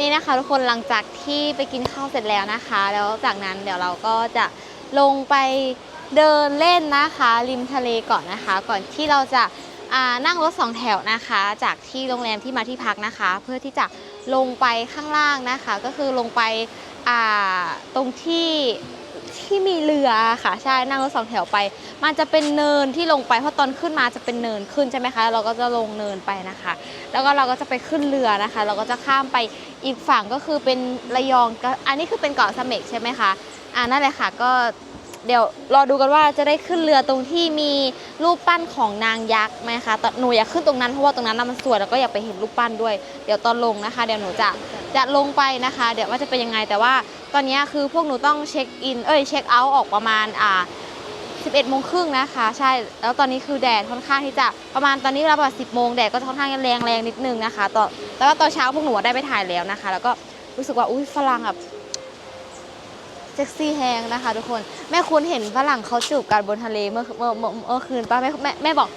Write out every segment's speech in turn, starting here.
นี่นะคะทุกคนหลังจากที่ไปกินข้าวเสร็จแล้วนะคะ แล้วจากนั้นเดี๋ยวเราก็จะลงไปเดินเล่นนะคะ ริมทะเลก่อนนะคะ ก่อนที่เราจะานั่งรถสองแถวนะคะ จากที่โรงแรมที่มาที่พักนะคะ เพื่อที่จะลงไปข้างล่างนะคะ ก็คือลงไปตรงที่ ที่มีเรือค่ะใช่นั่งรถสองแถวไป มันจะเป็นเนินที่ลงไปเพราะตอนขึ้นมาจะเป็นเนินขึ้นใช่ไหมคะเราก็จะลงเนินไปนะคะ แล้วก็เราก็จะไปขึ้นเรือนะคะ เราก็จะข้ามไปอีกฝั่งก็คือเป็นระยองก็อันนี้คือเป็นเกาะเสม็ดใช่ไหมคะอ่านั่นแหละค่ะก็เดี๋ยวรอดูกันว่าจะได้ขึ้นเรือตรงที่มีรูปปั้นของนางยักษ์ไหมคะตอนหนูอยากขึ้นตรงนั้นเพราะว่าตรงนั้นน่ะมันสวยแล้วก็อยากไปเห็นรูปปั้นด้วย เดี๋ยวตอนลงนะคะ เดี๋ยวหนูจะจะลงไปนะคะ เดี๋ยวว่าจะเป็นยังไงแต่ว่า ตอนนี้คือพวกหนูต้องเช็คอิน เอ้ยเช็คเอาท์ออกประมาณอ่า11โมงครึ่งนะคะ ใช่แล้วตอนนี้คือแดดค่อนข้างที่จะประมาณตอนนี้เวลาประมาณ10โมงแดดก็ค่อนข้างแรงแรงนิดนึงนะคะตอนแต่ว่าตอนเช้าพวกหนูได้ไปถ่ายแล้วนะคะ แล้วก็รู้สึกว่าอุ้ยฝรั่งแบบเซ็กซี่แฮงนะคะ ทุกคนแม่คุณเห็นฝรั่งเขาจูบกันบนทะเลเมื่อเมื่อเมื่อเมื่อคืนป้าแม่แม่แม่บอก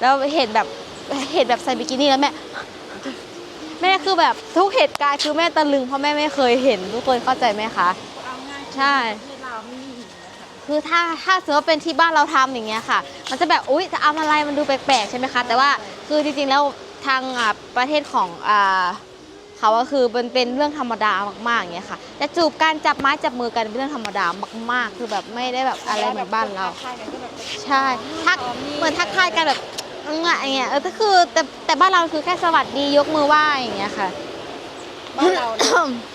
แล้วเห็นแบบเห็นแบบใส่บิกินี่แล้วแม่ แม่คือแบบทุกเหตุการณ์คือแม่ตะลึงเพราะแม่ไม่เคยเห็นทุกคนเข้าใจไหมคะ เอาง่ายใช่ที่เราไม่มีหินนะคะคือถ้าถ้าสมมติว่าเป็นที่บ้านเราทำอย่างเงี้ยค่ะ มันจะแบบอุ๊ยจะเอาอะไรมันดูแปลกๆใช่ไหมคะ แต่ว่าคือจริงๆแล้วทางอ่าประเทศของอ่าเขาก็คือมันเป็นเรื่องธรรมดามากๆอย่างเงี้ยค่ะจะจูบกันจับไม้จับมือกันเป็นเรื่องธรรมดามาก ๆ คือแบบไม่ได้แบบอะไรเหมือนบ้านเราใช่กันก็แบบ ใช่ทักเหมือนทักทายกันแบบ เงี้ยอย่างเงี้ยเออก็คือแต่แต่บ้านเราคือแค่สวัสดียกมือไหว้อย่างเงี้ยค่ะ บ้านเรานะ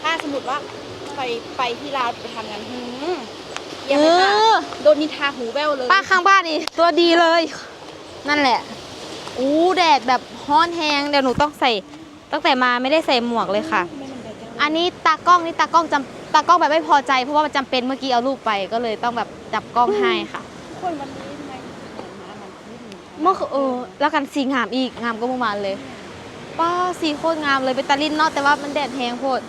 ถ้าสมมติว่าไปไปที่ลาวไปทำงานหืมเยี่ยมเลยค่ะเออโดนนินทาหูแว่วเลยป้าข้างบ้านนี่ตัวดีเลย นั่นแหละอู้แดดแบบฮ้อนแฮงเดี๋ยวหนูต้องใส่ ตั้งแต่มาไม่ได้ใส่หมวกเลยค่ะ ไม่มันแดดจังอันนี้ตากล้องนี่ตากล้องจำตากล้องแบบไม่พอใจเพราะว่ามันจำเป็นเมื่อกี้เอารูปไปก็เลยต้องแบบจับกล้องให้ค่ะทุกคนวันนี้ เมื่อคืนเออแล้วกันสีงามอีกงามก็เมื่อวานเลยป้าสีโคตรงามเลยเป็นตาลินเนาะแต่ว่ามันแดดแฮงโพด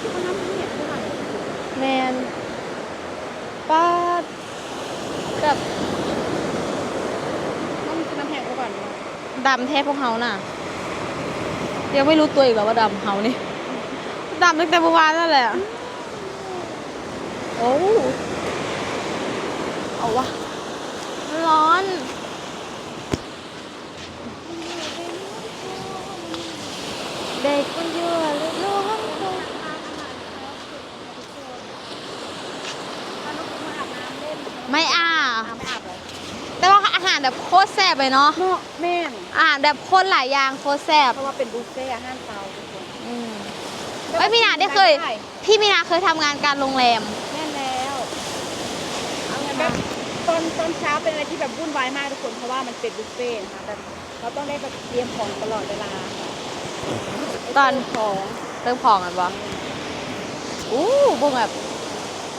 ที่เขาน้ำเห็นเท่าไหร่แมนป้าแบบต้องกินน้ำแข็งก่อนนะดำแท้พวกเฮาน่ะ ยังไม่รู้ตัวอีกเหรอว่าดำเฮานี่ดำตั้งแต่เมื่อวานนั่นแหละ โอ้เอาวะ ร้อน เด็กมันเยอะเลยร้อนไม่อาบน้ำไม่อาบเลยแต่ว่าอาหารแบบโคตรแซ่บเลยเนาะเหมาะแม่นอาหารแบบโคตรหลายอย่างโคตรแซ่บเพราะว่าเป็นบุฟเฟ่ต์อาหารเตาทุกคนอืมเอ้ยพี่นาได้เคย พี่มีนาเคยทำงานการโรงแรมแน่นแล้ว เอางั้นแบบ ตอนตอนเช้าเป็นอะไรที่แบบวุ่นวายมากทุกคนเพราะว่ามันเป็นบุฟเฟ่ต์นะคะแบบเราต้องได้แบบเตรียมของตลอดเวลาค่ะตอน ของเรื่องพองกันปะอู้บุ้งแบบ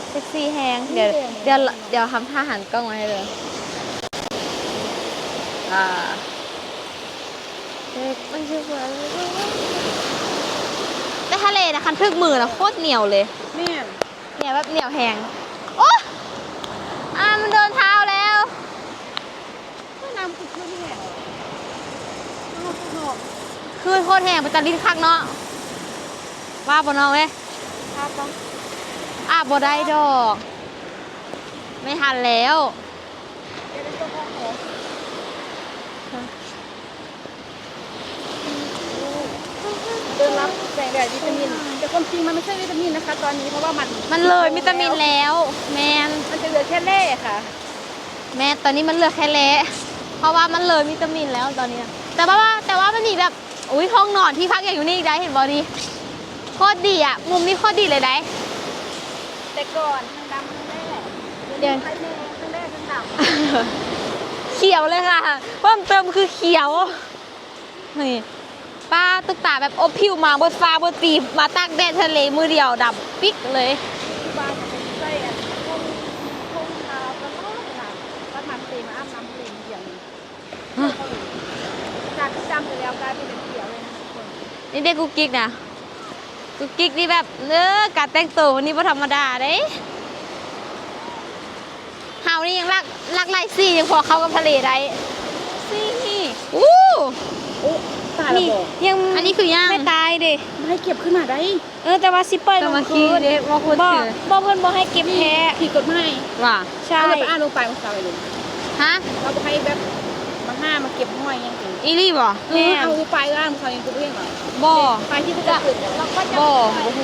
เซ็กซี่แฮงเดี๋ยวเดี๋ยวเดี๋ยวทำท่าหันกล้องมาให้เลยอ่าเด็กมันชื่อว่าแต่ทะเลนะคันทึกมือนะโคตรเหนียวเลยแม่นเหนียวแบบเหนียวแหงโอ้ อ่ามันเดินเท้าแล้วก็น้ำคือขึ้นแห่น้ำคือหอมคือโคตรแหงเป็นตาลิ้นคักเนาะว่าบนน้องเว้ยภาพต้องอาบบ่ได้ดอก ไม่ทันแล้วเดี๋ยวเป็นตัวของของเดินรับแสงแดดวิตามินแต่ ความจริงมันไม่ใช่วิตามินนะคะ ตอนนี้เพราะว่ามันมันเลยวิตามินแล้ว แมนมันจะเหลือแค่เล่ค่ะ แม่ตอนนี้มันเหลือแค่เละเพราะว่ามันเลยวิตามินแล้วตอนนี้ แต่ว่าแต่ว่ามันมีแบบอุ้ยห้องนอนที่พักอย่างอยู่นี่อีกได้เห็นบอดีโคตรดีอะ มุมนี้โคตรดีเลยได้แต่ก่อนทั้งดำทั้งแร่เดี๋ยวไข่แม่ทั้งแร่ทั้งดเขียวเลยค่ะเพิ่มเติมคือเขียวนี่ ป้าตุ๊กตาแบบอบผิวมาบนฟ้าบนปีมาตากแดดทะเลมือเดียวดำปิ๊กเลยบานจะเป็นไส้อันพงพงขาวตลอดเวลาวัดน้ำเตมอาบน้ำทะเลเดียวนี้จากที่ดำไปแล้วกลายเป็นเขียวเลยนะทุกคนนี่เด็กกุ๊กกิ๊กนะกุ๊กกิ๊กนี่แบบเนื้อการแต่งตัววันนี้บ่ธรรมดาเด้เฮานี่ยังลักลักไล่ซี่ยังพอเข้ากับทะเลได้ซี่นี่อู้ โอ้นี่ยังอันนี้คือย่าง ไม่ตายเด้ไม่ให้เก็บขึ้นมาได้เออแต่ว่าสิปล่อยลแต่งมาคืขี้นเด็กว่าคุณบ่คือบ่เพิ่นบ่ให้เก็บแพ้ผิดกฎหมายว่าใช่ เราไปอ่านลงไปมันสาวไปเลยฮะเราไปให้แบบมาห้ามาเก็บห้อยยังไงอีลี่บ่เออเอาไปอ่านเขายังกูเรื่องเหรอบ่ไปที่จะเกิดเราก็จะบ่โอ้โห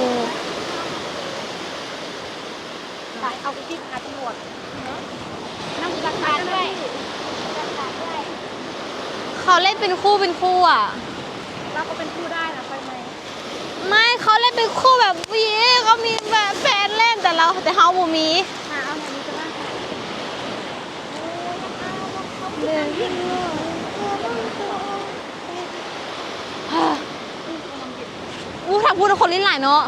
ไปเอาไปที่หาตำรวจนั่งหลักฐานด้วย เขาเล่นเป็นคู่เป็นคู่อะ เราก็เป็นผู้ได้นะไปไหมไม่เขาเล่นเป็นคู่แบบผู้หญิงเขามีแบบแฟนเล่นแต่เราแต่เขาบ่มีหาเอาไหนนี้จะว่าอู้ถ้าพูดกับคนลิ้นหลายเนาะ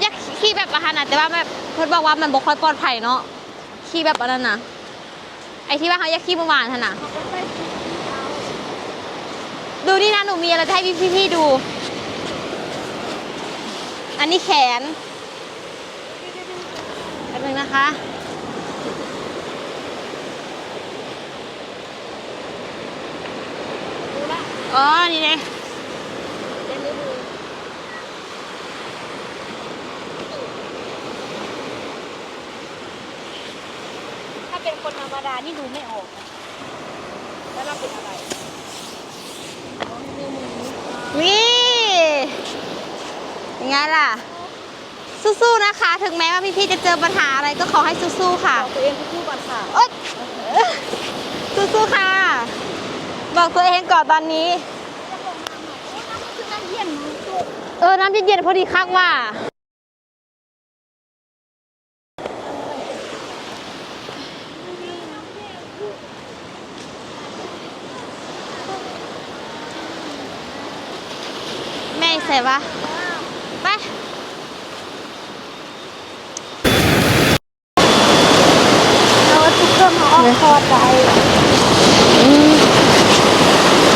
อยากขี่แบบอาหารนะแต่ว่าแบบเพื่อนบอกว่ามันบ่ค่อยปลอดภัยเนาะขี่แบบอันนั้นนะไอที่ว่าเขาอยากขี่เมื่อวานท่านนะ ดูนี่นะหนูมีอะไรจะให้พี่พี่ๆดู อันนี้แขนแป๊บนึงนะคะ อ๋อ นี่ไงถ้าเป็นคนธรรมดา นี่ดูไม่ออกนะแล้วเราเป็นอะไร นี่ยัง ไงล่ะ สู้ๆนะคะ ถึงแม้ว่าพี่ๆจะเจอปัญหาอะไรก็ขอให้สู้ๆค่ะบอกตัวเองคู่ก่อนค่ะโอ๊ยสู้ๆค่ะ บอกตัวเองก่อนตอนนี้ เออ น้ำเย็นๆพอดีคักว่าแม่ใส่ปะ ไปแล้วทุกเครื่องเขาออกคอใจ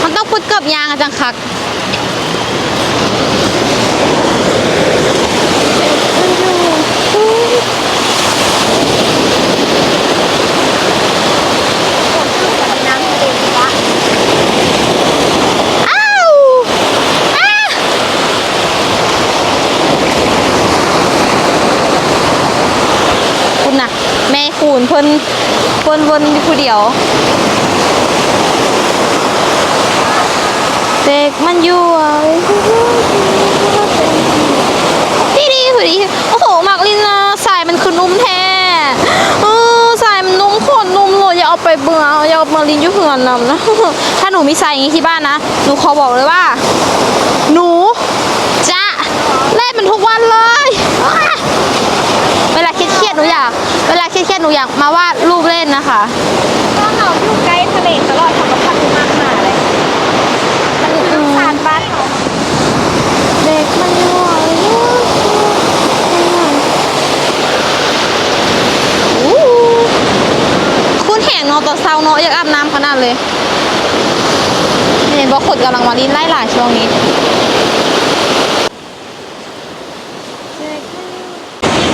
มันต้องพุดเกือบยางอะจังคัก น้ำทะเลวะ อ้าวอ้าคุณน่ะ แม่คูณเพิ่นเพิ่นวนผู้เดียวเด็กมันอยู่อะดีดีผู้ดีโอ้โหมักลินนะสายมันคือนุ่มแท้สายมันนุ่มโคตรนุ่มเลยอย่าเอาไปเบื่ออย่าเอามาลินยู่เหื่อนนำนะถ้าหนูมีสายอย่างนี้ที่บ้านนะหนูขอบอกเลยว่า หนูจะเล่นมันทุกวันเลยอ้าเวลาเครียดๆหนูอยาก เวลาเครียดๆ หนูอยากมาวาดรูปเล่นนะคะ ก็เขาอยู่ใกล้ทะเลตลอดเขาก็พักมากมาเลยมันคือน้ำสารบ้านเขาเด็กมันอยู่คุณแห่งเนอะตอนเช้าเนาะอยากอาบน้ำขนาดเลยเห็นบอกขดกำลังมาลินไล่หลายช่วงนี้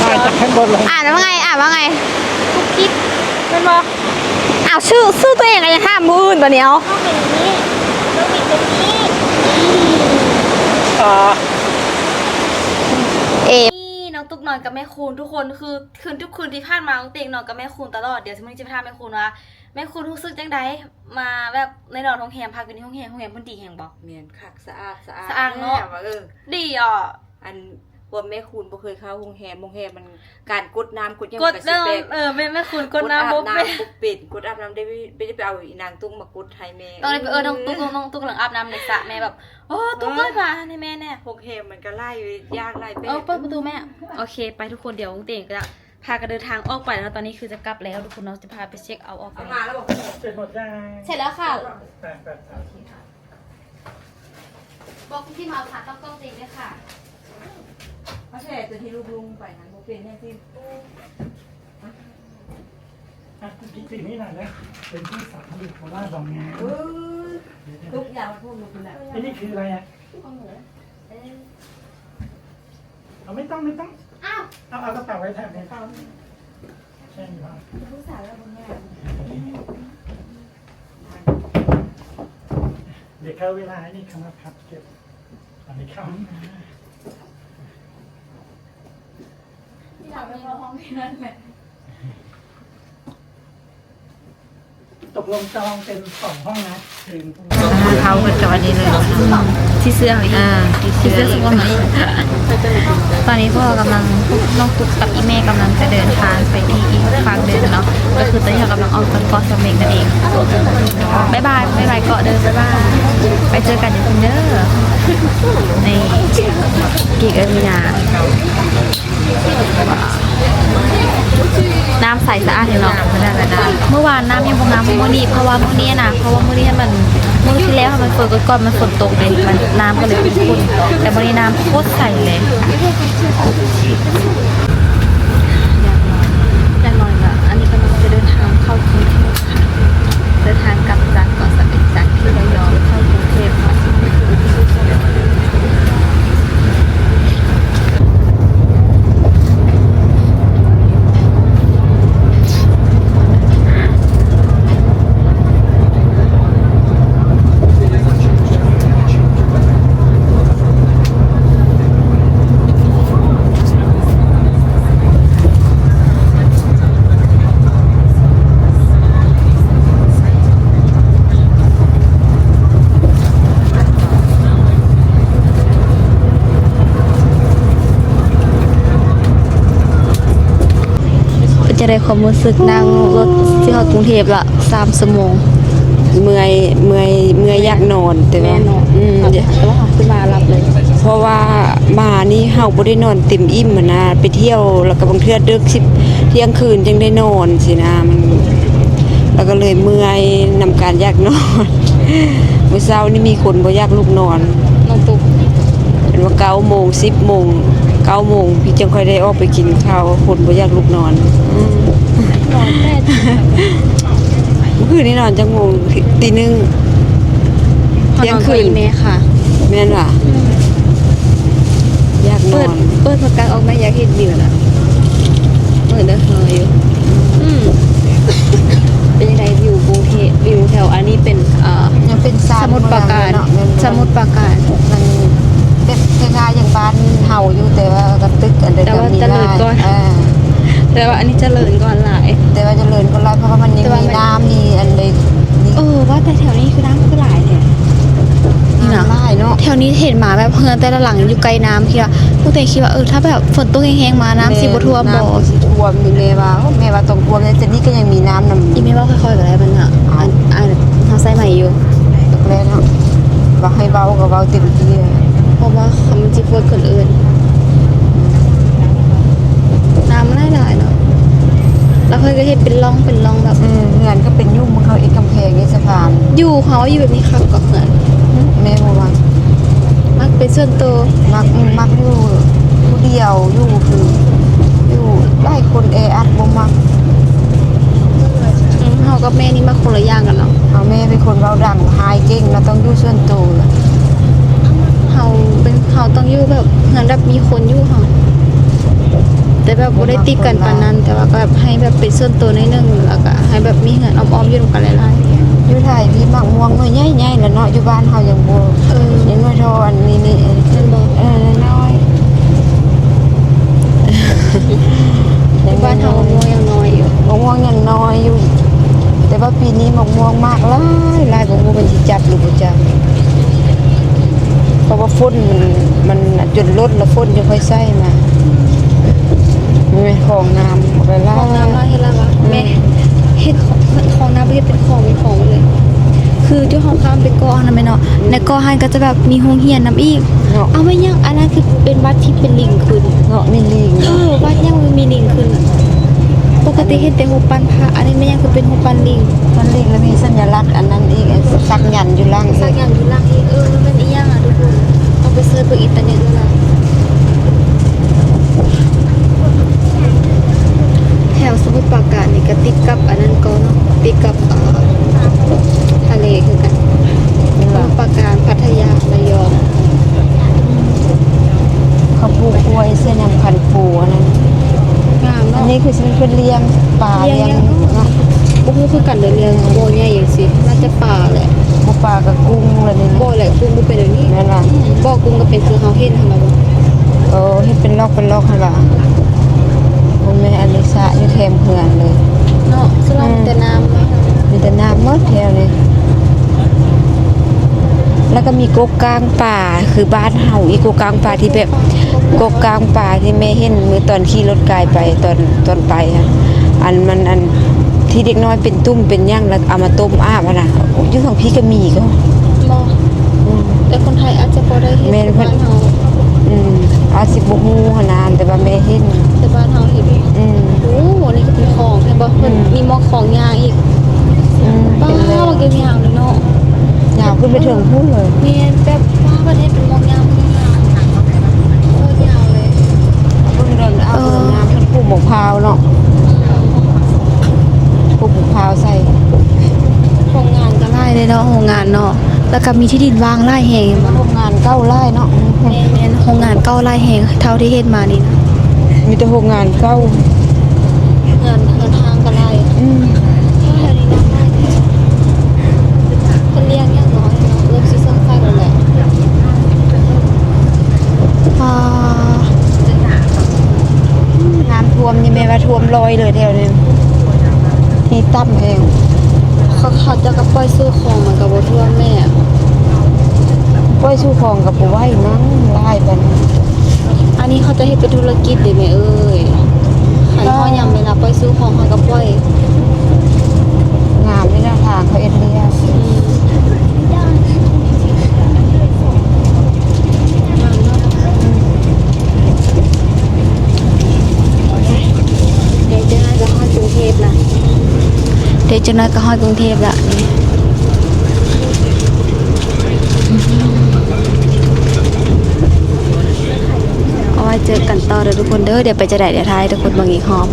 มาจากข้างบนเลย อ่านว่าไงอ่านว่าไงทุกคลิปเป็นบ่อ้าวชื่อชื่อตัวเองอะยังห้ามมืออื่นตัวเนี้ยเอาต้องเป็นอย่างนี้ต้องมีเป็นนี้อ่าเอนี่น้องตุ๊กนอนกับแม่คูณทุกคนคือคืนทุกคืนที่ผ่านมาน้องเตียงนอนกับแม่คูณตลอดเดี๋ยวสมมติจะไปถาแม่คูณว่าแม่คูณรู้สึกจังไดมาแบบในนอนห้องแฮมพักอยู่ในห้องแฮมห้องแฮมเพื้นดีแห่งบอกเมียนคักสะอาดสะอาดสะอาดเนอะดีอะอัน วกแม่คุณบ่เคยเข้าโรงแรมโรงแรมมันการกดน้ำกดยังกดสิเริ่มแปลกเออแม่แม่คูณกดอาน้ำบบุ๊บน้ำแม่ปุ๊บปิดกดอาบน้ำได้ไม่ไม่ได้ไปเอาอีนางตุ้งมากดให้แม่ตอนนี้ไปเออน้องตุ๊กน้องตุ๊กกำลังอาบน้ำในสระแม่แบบโอ้ตุ๊กเอ้ยมาให้แม่แน่โรงแรมมันก็ไล่ยากไล่แป๊เออเปิดประตูแม่โอเค ไปทุกคนเดี๋ยวน้องเตียงก็จะพากันเดินทางออกไปแล้วตอนนี้คือจะกลับแล้วทุกคนเราจะพาไปเช็คเอาท์ออกไปเอามาแล้วบอกเสร็จหมดยังเสร็จแล้วค่ะแปดแปดแปดบอกพี่มาค่ะต้องกล้องจริงด้วยค่ะ พระแท้ตัวที่ลูกลุงไปนั้นบ่เป็นแน่ที่อะพี่ตีนี่หน่อยนะเป็นที่สามอยู่โคราชบางงานเออทุกอย่างมันพูดลูกคุณแหละไอ้นี่คืออะไรอะเอาไม่ต้องไม่ต้องอ้าวเอาเอากระเป๋าไว้แทนเลยใช่ไหมเดี๋ยวเข้าเวลาไอ้นี่คณะพับเก็บอันนี้เข้า อยากไปเข้าห้องที่นั่นแหละ ตกลงจองเป็นสองห้องนะคืนพรุ่งเขาก็จอดนี้เลยที่เสื้ออีกอ่าที่เสื้อสีตอนนี้พวกเรากำลังน้องตุ๊กกับอีเม่กำลังจะเดินทางไปที่อีกฝั่งหนึ่งเนาะก็คือตอนนี้เรากำลังออกจากเกาะสม็ดนั่นเองบ๊ายบายบ๊ายบายเกาะเดินบ๊ายบายไปเจอกันอยู่ที่เด้อในกิกเอมินาน้ำใสสะอาดอยู่เนาะเมื่อวานน้ำยังบงน้ำเมื่อนี้เพราะว่าเมื่อนี้นะเพราะว่าเมื่อนี้มันเมื่อที่แล้วมันฝนก่อนมันฝนตกเลยมันน้ำก็เลยขุ่นแต่เมื่อนี้น้ำโคตรใสเลยอย่างน้อยละอันนี้กำลังจะเดินทางเข้ากรุงเทพค่ะเดินทางกลับจากเกาะสมุยจากที่ระยองเข้ากรุงเทพค่ะ จะได้ ความรู้สึกนั่งรถที่เข้ากรุงเทพละสามชั่วโมงเมื่อยเมื่อยเมื่อยอยากนอนแต่ว่าอืมเดี๋ยวแต่ว่าเขาขึ้นมารับเลยเพราะว่ามานี่เฮาบ่ได้นอนเต็มอิ่มอะนะไปเที่ยวแล้วก็บางเทื่อดึกสิบเที่ยงคืนจึงได้นอนสินะมันแล้วก็เลยเมื่อยนำการอยากนอนเมื่อเช้านี่มีคนบ่อยากลุกนอนน้องตุ๊ก เป็นว่า9โมง10โมง 9โมงพี่จึงค่อยได้ออกไปกินข้าวคนบ่อยากลุกนอนอืมนอนแม่เมื่อคืนนี้นอนจังโมงตีหนึ่งเที่ยงคืนแม่ค่ะแม่นว่ะอยากนเปิอดนเปิดประกาศออกมาอยากเห็นวิวนะเปิดเด้อเฮยอยู่อืมเป็นยังไงวิวกรุงเทพวิวแถวอันนี้เป็นเอ่อยังเป็นสมุทรปราการสมุทรปราการมัน เป็นคล้ายๆอย่างบ้านเฮาอยู่แต่ว่ากระตึกอันเดียวแต่ว่าเจริญก่อน อ่าแต่ว่าอันนี้เจริญก่อนหลาย แต่ว่าเจริญก็ร้อยเพราะว่ามันยังแต่ว่ามีมัน น้ำมีอันใดนี่เออว่าแต่แถวนี้คือน้ำคือหลายเนี่ย นี่นะ น้ำได้เนาะ แถวนี้เห็นหมาแบบเฮือนแต่ละหลังอยู่ไกลน้ำคิดว่าพวกเตคิดว่าเออถ้าแบบฝนตกแห้งๆมาน้ำสิบ่ท่วมบ่น้ำสิท่วมนี่แม่ว่าโอ้แม่ว่าต้องท่วมแต่นี่ก็ยังมีน้ำนำอีเมลว่าค่อยๆก็ได้มันอะอ่านอ่านเฮาใส่ใหม่อยู่ตกแล้วเนาะว่าให้เบาก็เบาเต็มที่เลย เพราะว่าเขามันสิฝนคนอื่นน้ำมันหลายๆเนาะแล้วเพิ่นก็เฮ็ดเป็นร่องเป็นร่องแบบเออเงินก็เป็นยุ่งมันเขาอีกกำแพงนี่สะพานอยู่เขาอยู่แบบนี้ครับก็เหมือนแม่บอกว่ามักเป็นส่วนตัวมักมักอยู่ผู้เดียวอยู่คืออยู่ไล่คนแออัดบ่มักอืมเฮากับแม่นี่มาคนละอย่างกันเนาะเอาแม่เป็นคนเว้าดังหายเก่งเราต้องอยู่ส่วนตัว เฮาเป็นเฮาต้องอยู่แบบเหมือนแบบมีคนอยู่เฮาแต่แบบบ่ได้ติดกันปานนั้น แต่ว่าก็แบบให้แบบเป็นส่วนตัวนิดนึงแล้วก็ให้แบบมีเงินออมๆอยู่นำกันหลายอยู่ไทยพี่มักม่วงหน่อยใหญ่ๆแล้วเนาะอยู่บ้านเฮายังบ่ๆเออยังน้อยเท่าอันนี้นี่แม่นบ่เออน้อยในบ้านเฮามะม่วงยังน้อยอยู่มะม่วงยังน้อยอยู่ แต่ว่าปีนี้มะม่วงมากหลายหลายบ่รู้มันสิจับหรือบ่จับเพราะว่า ฝนมันมันจนลดแล้วฝนยังค่อยใส่มามันเป็นของน้ำไปล่าห้องน้ำลายเฮ็ดแล้ววะแม่เฮ็ดของของน้ำบ่เฮ็ดเป็นของเป็นของไปเลย คือเจ้าของข้ามไปก่อนะแม่เนาะในก่อหันก็จะแบบมีโรงเรียนนํอีก เนาะเอาไม่ยังอันนั้นคือเป็นวัดที่เป็นลิงขึ้นเนาะมีลิงเอเนาะอวัดยังมันมีลิงขึ้นอะปกติเห็นแต่หูปันพระอันนี้ไม่ยังคือเป็นหูปันลิงมันลิงแล้วมีสัญลักษณ์อันนั้นอีกไอ้สักยันต์อยู่ล่างสักอย่างอยู่ล่างอีกเออมันเป็นอีหยังอะทุกคนเอาไปเสิร์ชเบนอินเทอร์เน็ตด้วยล่ะแถวสมุทรปราการนี่ก็ติดกับอันนั้นก็เนาะติดกับเอ่อทะเลคือกันสมุทรปราการพัทยาระยอง เขาปลูกกล้วยเส้นยำพันธุ์ปูอันนั้น งาม อัน เนาะ นี้คือสิเป็นเลี้ยงปลา เลี้ เลี้ ย ย ง งเนาะ บ่ฮู้คือกันเด้อเรื่องบ่ใหญ่จัง ซี่น่าจะป่าแหละปูปลากับกุ้งอะไรนี่บ่แหละกุ้งบ่เป็นแบบนี้นั่นล่ะบ่กุ้งก็เป็นลอกหั่นล่ะบ่แม่นอันนี้สระอยู่แคมเฮือนเลย เนาะสลองแต่น้ำมามีแต่น้ำหมดแถวนี้แล้วก็มีกกกลางป่าคือบ้านเฮาอีกกกกลางป่าที่แบบกกกลางป่าที่แม่เห็นมือตอนขี่รถกายไปตอนตอนไปค่ะอันมันอันที่เด็กน้อยเป็นตุ้มเป็นหย่างแล้วเอามาต้มอาบอะนะอยู่ของพี่ก็มีก็บ่อืมแต่คนไทยอาจจะบ่ได้เห็นแม่นเพิ่นบ้านเฮาอืม อาจสิบ่ฮู้ขนาดแต่ว่าแม่เห็นแต่บ้านเฮาเห็นอืม โอ้โหนี่ก็เป็นของเห็นบ่เพิ่นอืม มีหมอกของยางอีกอืมป้าเป็นเลยว่าเก็บยางเลยเนาะยาวขึ้นไปถึงพูดเลยแม่นแบบว่าประเทศเป็นหมอกยางมันยาวโคตรยาวเลยเพิ่งเดินเอาเดินน้ำเพิ่นปลูกหมกพร้าวเนาะปลูกหมกพร้าวใส่โรงงานก็ไล่เลยเนาะโรงงานเนาะแล้วก็มีที่ดินว่างไล่แหงมาโรงงานเก้าไร่เนาะแม่นแม่น โรงงานเก้าไล่แหงเท่าที่เห็นมานี่นะมีแต่โรงงานเก้างานเดินทางก็ไล่อืมแถวนี้น้ำไล่เป็นเลี้ยงอย่างน้อยเนาะเริ่มซีซั่นไฟแล้วแหละอ่าน้ำท่วมนี่แม่ว่าท่วมลอยเลยแถวนี้ที่ตั้มเองเขาเขาจะก็ปล่อยซื้อของเหมือนกับบ่ทั่วแม่ ก้อยชูคองกับปูไหว้มั้งไล่ไปนะอันนี้เขาจะเฮ็ดเป็นธุรกิจได้ไหมเอ้ยขันเฮายามเวลาปล่อยซื้อของเขาก็ปล่อยงามไม่น่าทางเขาเอ็ดเรียเดี๋ยวจะน่าจะฮอดกรุงเทพละเดี๋ยวจะน่าจะฮอดกรุงเทพละนี่ เจอกันต่อเด้อทุกคนเด้อเดี๋ยวไปจะได้เดี๋ยวทายทุกคนบางอีกหอม